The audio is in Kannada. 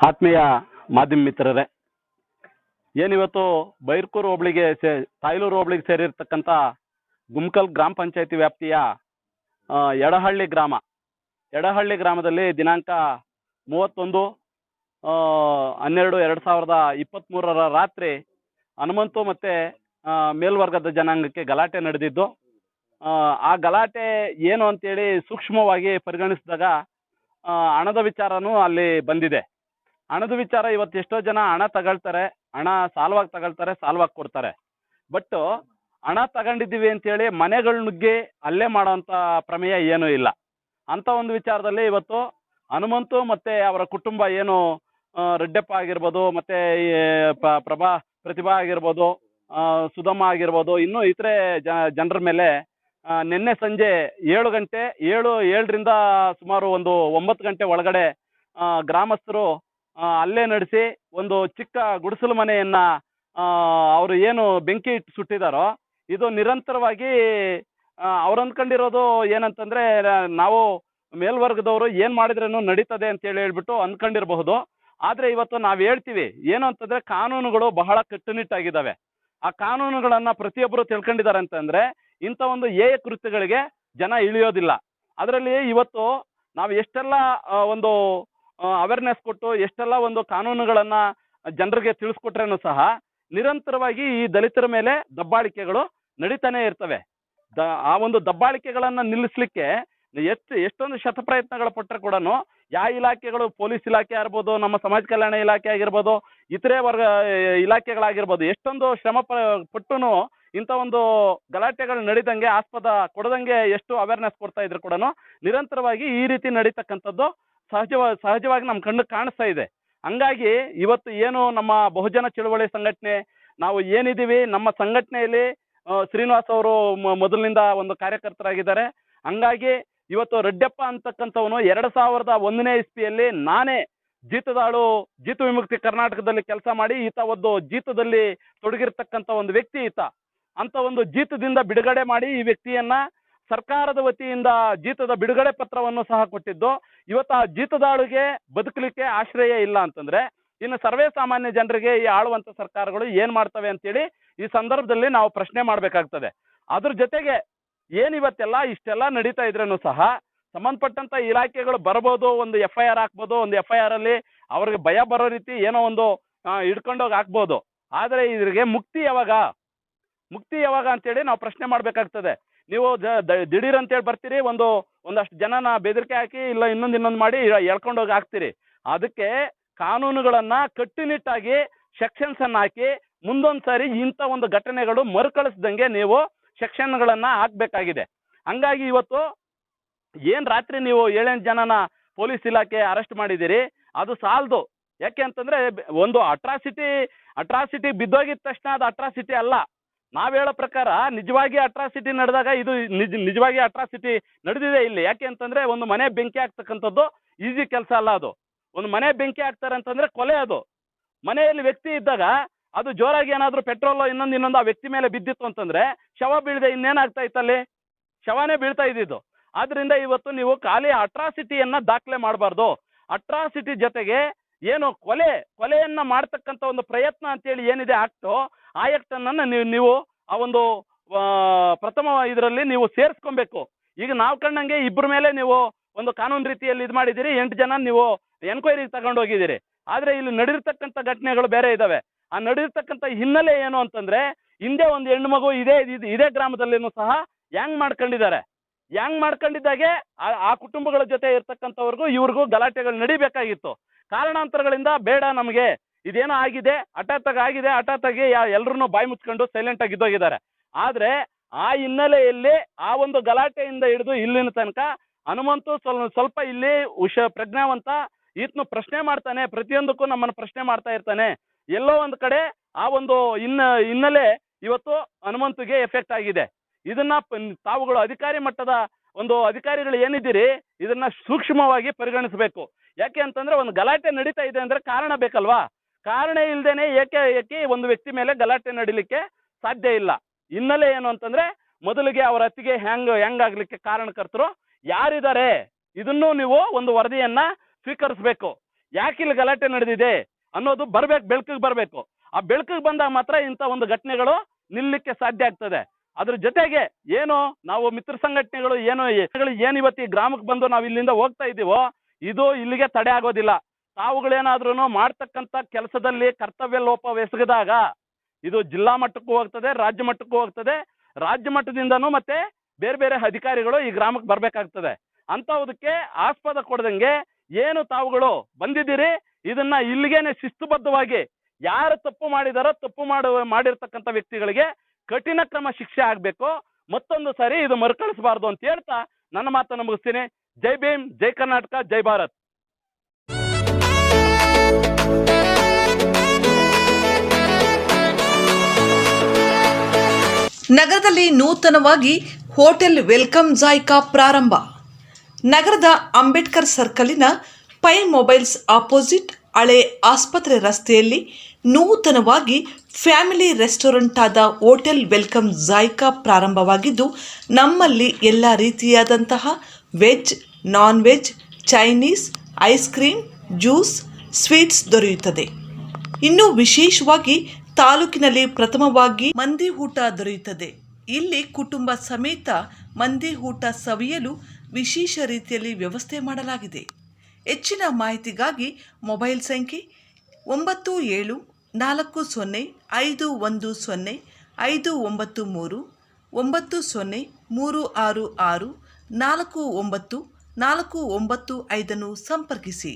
ಆತ್ಮೀಯ ಮಾಧ್ಯಮ ಮಿತ್ರರೇ ಏನಿವತ್ತು ಬೈರ್ಕೂರು ಹೋಬಳಿಗೆ ಸೇ ತಾಯ್ಲೂರು ಹೋಬಳಿಗೆ ಸೇರಿರ್ತಕ್ಕಂಥ ಗುಮ್ಕಲ್ ಗ್ರಾಮ ಪಂಚಾಯತಿ ವ್ಯಾಪ್ತಿಯ ಎಡಹಳ್ಳಿ ಗ್ರಾಮ. ಎಡಹಳ್ಳಿ ಗ್ರಾಮದಲ್ಲಿ ದಿನಾಂಕ ಮೂವತ್ತೊಂದು ಹನ್ನೆರಡು ಎರಡು ಸಾವಿರದ ಇಪ್ಪತ್ತ್ಮೂರರ ರಾತ್ರಿ ಹನುಮಂತು ಮತ್ತು ಮೇಲ್ವರ್ಗದ ಜನಾಂಗಕ್ಕೆ ಗಲಾಟೆ ನಡೆದಿದ್ದು ಆ, ಗಲಾಟೆ ಏನು ಅಂತೇಳಿ ಸೂಕ್ಷ್ಮವಾಗಿ ಪರಿಗಣಿಸಿದಾಗ ಹಣದ ವಿಚಾರನೂ ಅಲ್ಲಿ ಬಂದಿದೆ. ಹಣದ ವಿಚಾರ ಇವತ್ತು ಎಷ್ಟೋ ಜನ ಹಣ ತಗೊಳ್ತಾರೆ, ಹಣ ಸಾಲವಾಗಿ ತಗೊಳ್ತಾರೆ, ಸಾಲವಾಗಿ ಕೊಡ್ತಾರೆ. ಬಟ್ ಹಣ ತಗೊಂಡಿದ್ದೀವಿ ಅಂತೇಳಿ ಮನೆಗಳು ನುಗ್ಗಿ ಅಲ್ಲೇ ಮಾಡೋಂಥ ಪ್ರಮೇಯ ಏನೂ ಇಲ್ಲ. ಅಂಥ ಒಂದು ವಿಚಾರದಲ್ಲಿ ಇವತ್ತು ಹನುಮಂತು ಮತ್ತು ಅವರ ಕುಟುಂಬ ಏನು ರೆಡ್ಡಪ್ಪ ಆಗಿರ್ಬೋದು, ಮತ್ತು ಪ್ರಭಾ ಪ್ರತಿಭಾ ಆಗಿರ್ಬೋದು ಸುಧಮ್ಮ ಆಗಿರ್ಬೋದು, ಇನ್ನೂ ಇತರೆ ಜನರ ಮೇಲೆ ನಿನ್ನೆ ಸಂಜೆ ಏಳು ಗಂಟೆ, ಏಳು, ಏಳರಿಂದ ಸುಮಾರು ಒಂದು ಒಂಬತ್ತು ಗಂಟೆ ಒಳಗಡೆ ಗ್ರಾಮಸ್ಥರು ಅಲ್ಲೇ ನಡೆಸಿ ಒಂದು ಚಿಕ್ಕ ಗುಡಿಸಲು ಮನೆಯನ್ನ ಅವರು ಏನು ಬೆಂಕಿ ಇಟ್ಟು ಸುಟ್ಟಿದಾರೋ, ಇದು ನಿರಂತರವಾಗಿ ಅವ್ರು ಅಂದ್ಕೊಂಡಿರೋದು ಏನಂತಂದ್ರೆ, ನಾವು ಮೇಲ್ವರ್ಗದವರು ಏನು ಮಾಡಿದ್ರೇನು ನಡೀತದೆ ಅಂತೇಳಿ ಹೇಳ್ಬಿಟ್ಟು ಅಂದ್ಕೊಂಡಿರಬಹುದು ಆದರೆ ಇವತ್ತು ನಾವು ಹೇಳ್ತೀವಿ, ಏನು ಅಂತಂದ್ರೆ ಕಾನೂನುಗಳು ಬಹಳ ಕಟ್ಟುನಿಟ್ಟಾಗಿದ್ದಾವೆ ಆ ಕಾನೂನುಗಳನ್ನ ಪ್ರತಿಯೊಬ್ಬರು ತಿಳ್ಕೊಂಡಿದ್ದಾರೆ ಅಂತಂದ್ರೆ ಇಂಥ ಒಂದು ಏಯ ಕೃತ್ಯಗಳಿಗೆ ಜನ ಇಳಿಯೋದಿಲ್ಲ. ಅದರಲ್ಲಿ ಇವತ್ತು ನಾವು ಎಷ್ಟೆಲ್ಲ ಒಂದು ಅವೇರ್ನೆಸ್ ಕೊಟ್ಟು ಎಷ್ಟೆಲ್ಲ ಒಂದು ಕಾನೂನುಗಳನ್ನ ಜನರಿಗೆ ತಿಳಿಸ್ಕೊಟ್ರೇನು ಸಹ ನಿರಂತರವಾಗಿ ಈ ದಲಿತರ ಮೇಲೆ ದಬ್ಬಾಳಿಕೆಗಳು ನಡೀತಾನೆ ಇರ್ತವೆ. ದ, ಆ ಒಂದು ದಬ್ಬಾಳಿಕೆಗಳನ್ನ ನಿಲ್ಲಿಸ್ಲಿಕ್ಕೆ ಎಷ್ಟು, ಎಷ್ಟೊಂದು ಶತಪ್ರಯತ್ನಗಳು ಪಟ್ಟರೆ ಕೂಡ ಯಾವ ಇಲಾಖೆಗಳು, ಪೊಲೀಸ್ ಇಲಾಖೆ ಆಗಿರ್ಬೋದು ನಮ್ಮ ಸಮಾಜ ಕಲ್ಯಾಣ ಇಲಾಖೆ ಆಗಿರ್ಬೋದು, ಇತರೆ ವರ್ಗ, ಇಲಾಖೆಗಳಾಗಿರ್ಬೋದು, ಎಷ್ಟೊಂದು ಶ್ರಮ ಪಟ್ಟುನು ಇಂಥ ಒಂದು ಗಲಾಟೆಗಳು ನಡೀದಂಗೆ, ಆಸ್ಪದ ಕೊಡದಂಗೆ ಎಷ್ಟು ಅವೇರ್ನೆಸ್ ಕೊಡ್ತಾ ಇದ್ರು ಕೂಡ ನಿರಂತರವಾಗಿ ಈ ರೀತಿ ನಡೀತಕ್ಕಂಥದ್ದು ಸಹಜವ, ಸಹಜವಾಗಿ ನಮ್ಮ ಕಣ್ಣು ಕಾಣಿಸ್ತಾ ಇದೆ. ಹಂಗಾಗಿ ಇವತ್ತು ಏನು ನಮ್ಮ ಬಹುಜನ ಚಳುವಳಿ ಸಂಘಟನೆ, ನಾವು ಏನಿದ್ದೀವಿ, ನಮ್ಮ ಸಂಘಟನೆಯಲ್ಲಿ ಶ್ರೀನಿವಾಸ್ ಅವರು ಮೊದಲಿನಿಂದ ಒಂದು ಕಾರ್ಯಕರ್ತರಾಗಿದ್ದಾರೆ. ಹಂಗಾಗಿ ಇವತ್ತು ರೆಡ್ಡಪ್ಪ ಅಂತಕ್ಕಂಥವನು ಎರಡು ಸಾವಿರದ ಒಂದನೇ ಇಸ್ವಿಯಲ್ಲಿ ನಾನೇ ಜೀತದಾಳು, ಜೀತ ವಿಮುಕ್ತಿ ಕರ್ನಾಟಕದಲ್ಲಿ ಕೆಲಸ ಮಾಡಿ ಈತ ಒಂದು ಜೀತದಲ್ಲಿ ತೊಡಗಿರ್ತಕ್ಕಂಥ ಒಂದು ವ್ಯಕ್ತಿ ಈತ. ಅಂತ ಒಂದು ಜೀತದಿಂದ ಬಿಡುಗಡೆ ಮಾಡಿ ಈ ವ್ಯಕ್ತಿಯನ್ನ ಸರ್ಕಾರದ ವತಿಯಿಂದ ಜೀತದ ಬಿಡುಗಡೆ ಪತ್ರವನ್ನು ಸಹ ಕೊಟ್ಟಿದ್ದು, ಇವತ್ತು ಆ ಜೀತದಾಳುಗೆ ಬದುಕಲಿಕ್ಕೆ ಆಶ್ರಯ ಇಲ್ಲ ಅಂತಂದ್ರೆ, ಇನ್ನು ಸರ್ವೇ ಸಾಮಾನ್ಯ ಜನರಿಗೆ ಈ ಆಳುವಂತ ಸರ್ಕಾರಗಳು ಏನ್ ಮಾಡ್ತವೆ ಅಂತೇಳಿ ಈ ಸಂದರ್ಭದಲ್ಲಿ ನಾವು ಪ್ರಶ್ನೆ ಮಾಡ್ಬೇಕಾಗ್ತದೆ. ಅದ್ರ ಜೊತೆಗೆ ಏನ್ ಇವತ್ತೆಲ್ಲ ಇಷ್ಟೆಲ್ಲ ನಡೀತಾ ಇದ್ರೂ ಸಹ ಸಂಬಂಧಪಟ್ಟಂತ ಇಲಾಖೆಗಳು ಬರ್ಬೋದು, ಒಂದು ಎಫ್ ಐ ಆರ್ ಹಾಕ್ಬೋದು, ಒಂದು ಎಫ್ ಐ ಆರ್ ಅಲ್ಲಿ ಅವ್ರಿಗೆ ಭಯ ಬರೋ ರೀತಿ ಏನೋ ಒಂದು ಹಿಡ್ಕೊಂಡೋಗಿ ಹಾಕ್ಬೋದು. ಆದ್ರೆ ಇದ್ರಿಗೆ ಮುಕ್ತಿ ಯಾವಾಗ? ಮುಕ್ತಿ ಯಾವಾಗ ಅಂತೇಳಿ ನಾವು ಪ್ರಶ್ನೆ ಮಾಡ್ಬೇಕಾಗ್ತದೆ. ನೀವು ದ- ಅಂತ ದಿಢೀರ್ ಅಂತೇಳಿ ಬರ್ತೀರಿ, ಒಂದು, ಒಂದಷ್ಟು ಜನನ ಬೆದರಿಕೆ ಹಾಕಿ, ಇಲ್ಲ ಇನ್ನೊಂದು ಇನ್ನೊಂದು ಮಾಡಿ ಎಳ್ಕೊಂಡೋಗಿ ಹಾಕ್ತೀರಿ. ಅದಕ್ಕೆ ಕಾನೂನುಗಳನ್ನ ಕಟ್ಟುನಿಟ್ಟಾಗಿ ಸೆಕ್ಷನ್ಸ್ ಅನ್ನ ಹಾಕಿ ಮುಂದೊಂದು ಸಾರಿ ಇಂಥ ಒಂದು ಘಟನೆಗಳು ಮರುಕಳಿಸ್ದಂಗೆ ನೀವು ಸೆಕ್ಷನ್ಗಳನ್ನ ಹಾಕ್ಬೇಕಾಗಿದೆ. ಹಂಗಾಗಿ ಇವತ್ತು ಏನ್ ರಾತ್ರಿ ನೀವು ಏಳೆಂಟು ಜನನ ಪೊಲೀಸ್ ಇಲಾಖೆ ಅರೆಸ್ಟ್ ಮಾಡಿದ್ದೀರಿ, ಅದು ಸಾಲದು. ಯಾಕೆ ಅಂತಂದ್ರೆ ಒಂದು ಅಟ್ರಾಸಿಟಿ ಅಟ್ರಾಸಿಟಿ ಬಿದ್ದೋಗಿದ ತಕ್ಷಣ ಅದು ಅಟ್ರಾಸಿಟಿ ಅಲ್ಲ. ನಾವ್ ಹೇಳೋ ಪ್ರಕಾರ ನಿಜವಾಗಿ ಅಟ್ರಾಸಿಟಿ ನಡೆದಾಗ ಇದು ನಿಜ, ನಿಜವಾಗಿ ಅಟ್ರಾಸಿಟಿ ನಡೆದಿದೆ ಇಲ್ಲಿ. ಯಾಕೆ ಅಂತಂದ್ರೆ ಒಂದು ಮನೆ ಬೆಂಕಿ ಆಗ್ತಕ್ಕಂಥದ್ದು ಈಸಿ ಕೆಲಸ ಅಲ್ಲ ಅದು. ಒಂದು ಮನೆ ಬೆಂಕಿ ಹಾಕ್ತಾರೆ ಅಂತಂದ್ರೆ ಕೊಲೆ ಅದು. ಮನೆಯಲ್ಲಿ ವ್ಯಕ್ತಿ ಇದ್ದಾಗ ಅದು ಜೋರಾಗಿ ಏನಾದರೂ ಪೆಟ್ರೋಲ್ ಇನ್ನೊಂದು ಇನ್ನೊಂದು ಆ ವ್ಯಕ್ತಿ ಮೇಲೆ ಬಿದ್ದಿತ್ತು ಅಂತಂದ್ರೆ ಶವ ಬೀಳದೆ ಇನ್ನೇನಾಗ್ತಾ ಇತ್ತಲ್ಲಿ? ಶವನೇ ಬೀಳ್ತಾ ಇದ್ದಿದ್ದು. ಆದ್ರಿಂದ ಇವತ್ತು ನೀವು ಖಾಲಿ ಅಟ್ರಾಸಿಟಿಯನ್ನ ದಾಖಲೆ ಮಾಡಬಾರ್ದು. ಅಟ್ರಾಸಿಟಿ ಜೊತೆಗೆ ಏನು ಕೊಲೆ, ಕೊಲೆಯನ್ನ ಮಾಡ್ತಕ್ಕಂಥ ಒಂದು ಪ್ರಯತ್ನ ಅಂತೇಳಿ ಏನಿದೆ ಆಕ್ಟು ಆ ಆಕ್ಟ್ ನೀವು ನೀವು ಆ ಒಂದು ಪ್ರಥಮ ಇದರಲ್ಲಿ ನೀವು ಸೇರಿಸ್ಕೊಬೇಕು. ಈಗ ನಾವು ಕಂಡಂಗೆ ಇಬ್ಬರ ಮೇಲೆ ನೀವು ಒಂದು ಕಾನೂನು ರೀತಿಯಲ್ಲಿ ಇದು ಮಾಡಿದ್ದೀರಿ, ಎಂಟು ಜನ ನೀವು ಎನ್ಕ್ವೈರಿ ತಗೊಂಡು ಹೋಗಿದ್ದೀರಿ ಆದರೆ ಇಲ್ಲಿ ನಡೆದಿರ್ತಕ್ಕಂಥ ಘಟನೆಗಳು ಬೇರೆ ಇದಾವೆ. ಆ ನಡೆದಿರ್ತಕ್ಕಂಥ ಹಿನ್ನೆಲೆ ಏನು ಅಂತಂದ್ರೆ, ಹಿಂದೆ ಒಂದು ಹೆಣ್ಣು ಮಗು ಇದೇ, ಇದ್- ಗ್ರಾಮದಲ್ಲಿನೂ ಸಹ ಹ್ಯಾಂಗ್ ಮಾಡ್ಕೊಂಡಿದ್ದಾರೆ. ಹ್ಯಾಂಗ್ ಮಾಡ್ಕೊಂಡಿದ್ದಾಗೆ ಆ ಕುಟುಂಬಗಳ ಜೊತೆ ಇರ್ತಕ್ಕಂಥವ್ರಿಗೂ ಇವ್ರಿಗೂ ಗಲಾಟೆಗಳು ನಡಿಬೇಕಾಗಿತ್ತು. ಕಾರಣಾಂತರಗಳಿಂದ ಬೇಡ ನಮಗೆ ಇದೇನೋ ಆಗಿದೆ, ಹಠಾತ್ತಾಗಿ ಆಗಿದೆ, ಹಠಾತ್ತಾಗಿ ಎಲ್ಲರೂ ಬಾಯಿ ಮುಚ್ಕೊಂಡು ಸೈಲೆಂಟ್ ಆಗಿ ಇದ್ದೋಗಿದ್ದಾರೆ. ಆದ್ರೆ ಆ ಹಿನ್ನೆಲೆಯಲ್ಲಿ ಆ ಒಂದು ಗಲಾಟೆಯಿಂದ ಹಿಡಿದು ಇಲ್ಲಿನ ತನಕ ಹನುಮಂತು ಸ್ವಲ್ಪ ಇಲ್ಲಿ ಉಷ, ಪ್ರಜ್ಞಾವಂತ ಈತನು ಪ್ರಶ್ನೆ ಮಾಡ್ತಾನೆ, ಪ್ರತಿಯೊಂದಕ್ಕೂ ನಮ್ಮನ್ನು ಪ್ರಶ್ನೆ ಮಾಡ್ತಾ ಇರ್ತಾನೆ. ಎಲ್ಲೋ ಒಂದು ಕಡೆ ಆ ಒಂದು ಇನ್ನ ಹಿನ್ನೆಲೆ ಇವತ್ತು ಹನುಮಂತುಗೆ ಎಫೆಕ್ಟ್ ಆಗಿದೆ. ಇದನ್ನ ತಾವುಗಳು ಅಧಿಕಾರಿ ಮಟ್ಟದ ಒಂದು ಅಧಿಕಾರಿಗಳು ಏನಿದ್ದೀರಿ, ಇದನ್ನ ಸೂಕ್ಷ್ಮವಾಗಿ ಪರಿಗಣಿಸಬೇಕು. ಯಾಕೆ ಅಂತಂದ್ರೆ ಒಂದು ಗಲಾಟೆ ನಡೀತಾ ಇದೆ ಅಂದ್ರೆ ಕಾರಣ ಬೇಕಲ್ವಾ? ಕಾರಣ ಇಲ್ದೇನೆ ಏಕೆ ಏಕೆ ಒಂದು ವ್ಯಕ್ತಿ ಮೇಲೆ ಗಲಾಟೆ ನಡಿಲಿಕ್ಕೆ ಸಾಧ್ಯ ಇಲ್ಲ? ಹಿನ್ನೆಲೆ ಏನು ಅಂತಂದ್ರೆ, ಮೊದಲಿಗೆ ಅವರ ಅತ್ತಿಗೆ ಹೆಂಗ್ ಹೆಂಗಾಗ್ಲಿಕ್ಕೆ ಕಾರಣಕರ್ತರು ಯಾರಿದ್ದಾರೆ? ಇದನ್ನು ನೀವು ಒಂದು ವರದಿಯನ್ನ ಸ್ವೀಕರಿಸ್ಬೇಕು. ಯಾಕೆ ಇಲ್ಲಿ ಗಲಾಟೆ ನಡೆದಿದೆ ಅನ್ನೋದು ಬರ್ಬೇಕು, ಬೆಳಕಿಗೆ ಬರಬೇಕು. ಆ ಬೆಳಕಿಗೆ ಬಂದಾಗ ಮಾತ್ರ ಇಂಥ ಒಂದು ಘಟನೆಗಳು ನಿಲ್ಲಕ್ಕೆ ಸಾಧ್ಯ ಆಗ್ತದೆ. ಅದ್ರ ಜೊತೆಗೆ ಏನು ನಾವು ಮಿತ್ರ ಸಂಘಟನೆಗಳು ಏನು ಏನು ಇವತ್ತು ಈ ಗ್ರಾಮಕ್ಕೆ ಬಂದು ನಾವು ಇಲ್ಲಿಂದ ಹೋಗ್ತಾ ಇದ್ದೀವೋ ಇದು ಇಲ್ಲಿಗೆ ತಡೆ ಆಗೋದಿಲ್ಲ. ತಾವುಗಳೇನಾದ್ರೂ ಮಾಡ್ತಕ್ಕಂಥ ಕೆಲಸದಲ್ಲಿ ಕರ್ತವ್ಯ ಲೋಪವೆಸಗಿದಾಗ ಇದು ಜಿಲ್ಲಾ ಮಟ್ಟಕ್ಕೂ ಹೋಗ್ತದೆ, ರಾಜ್ಯ ಮಟ್ಟಕ್ಕೂ ಹೋಗ್ತದೆ. ರಾಜ್ಯ ಮಟ್ಟದಿಂದನೂ ಮತ್ತೆ ಬೇರೆ ಬೇರೆ ಅಧಿಕಾರಿಗಳು ಈ ಗ್ರಾಮಕ್ಕೆ ಬರಬೇಕಾಗ್ತದೆ. ಅಂಥವುದಕ್ಕೆ ಆಸ್ಪದ ಕೊಡದಂಗೆ ಏನು ತಾವುಗಳು ಬಂದಿದ್ದೀರಿ? ಇದನ್ನ ಇಲ್ಲಿಗೇನೆ ಶಿಸ್ತುಬದ್ಧವಾಗಿ ಯಾರು ತಪ್ಪು ಮಾಡಿದಾರೋ ತಪ್ಪು ಮಾಡುವ ಮಾಡಿರ್ತಕ್ಕಂಥ ವ್ಯಕ್ತಿಗಳಿಗೆ ಕಠಿಣ ಕ್ರಮ ಶಿಕ್ಷೆ ಆಗಬೇಕು. ಮತ್ತೊಂದು ಸಾರಿ ಇದು ಮರುಕಳಿಸಬಾರ್ದು ಅಂತ ಹೇಳ್ತಾ ನನ್ನ ಮಾತನ್ನು ಮುಗಿಸ್ತೀನಿ. ಜೈ ಭೀಮ್, ಜೈ ಕರ್ನಾಟಕ, ಜೈ ಭಾರತ್. ನಗರದಲ್ಲಿ ನೂತನವಾಗಿ ಹೋಟೆಲ್ ವೆಲ್ಕಮ್ ಜಾಯ್ಕಾ ಪ್ರಾರಂಭ. ನಗರದ ಅಂಬೇಡ್ಕರ್ ಸರ್ಕಲಿನ ಪೈ ಮೊಬೈಲ್ಸ್ ಆಪೋಸಿಟ್ ಹಳೆ ಆಸ್ಪತ್ರೆ ರಸ್ತೆಯಲ್ಲಿ ನೂತನವಾಗಿ ಫ್ಯಾಮಿಲಿ ರೆಸ್ಟೋರೆಂಟ್ ಆದ ಹೋಟೆಲ್ ವೆಲ್ಕಮ್ ಜಾಯ್ಕಾ ಪ್ರಾರಂಭವಾಗಿದ್ದು, ನಮ್ಮಲ್ಲಿ ಎಲ್ಲ ರೀತಿಯಾದಂತಹ veg non veg Chinese, ice cream, juice, sweets ದೊರೆಯುತ್ತದೆ. ಇನ್ನು ವಿಶೇಷವಾಗಿ ತಾಲೂಕಿನಲ್ಲಿ ಪ್ರಥಮವಾಗಿ ಮಂದಿ ಊಟ ದೊರೆಯುತ್ತದೆ. ಇಲ್ಲಿ ಕುಟುಂಬ ಸಮೇತ ಮಂದಿ ಊಟ ಸವಿಯಲು ವಿಶೇಷ ರೀತಿಯಲ್ಲಿ ವ್ಯವಸ್ಥೆ ಮಾಡಲಾಗಿದೆ. ಹೆಚ್ಚಿನ ಮಾಹಿತಿಗಾಗಿ ಮೊಬೈಲ್ ಸಂಖ್ಯೆ ಒಂಬತ್ತು ಏಳು ನಾಲ್ಕು ಸೊನ್ನೆ ಐದು ಒಂದು ಸೊನ್ನೆ ಐದು ಒಂಬತ್ತು ಮೂರು ಒಂಬತ್ತು ಸೊನ್ನೆ ಮೂರು ಆರು ಆರು ನಾಲ್ಕು ಒಂಬತ್ತು ನಾಲ್ಕು ಒಂಬತ್ತು ಐದನ್ನು ಸಂಪರ್ಕಿಸಿ.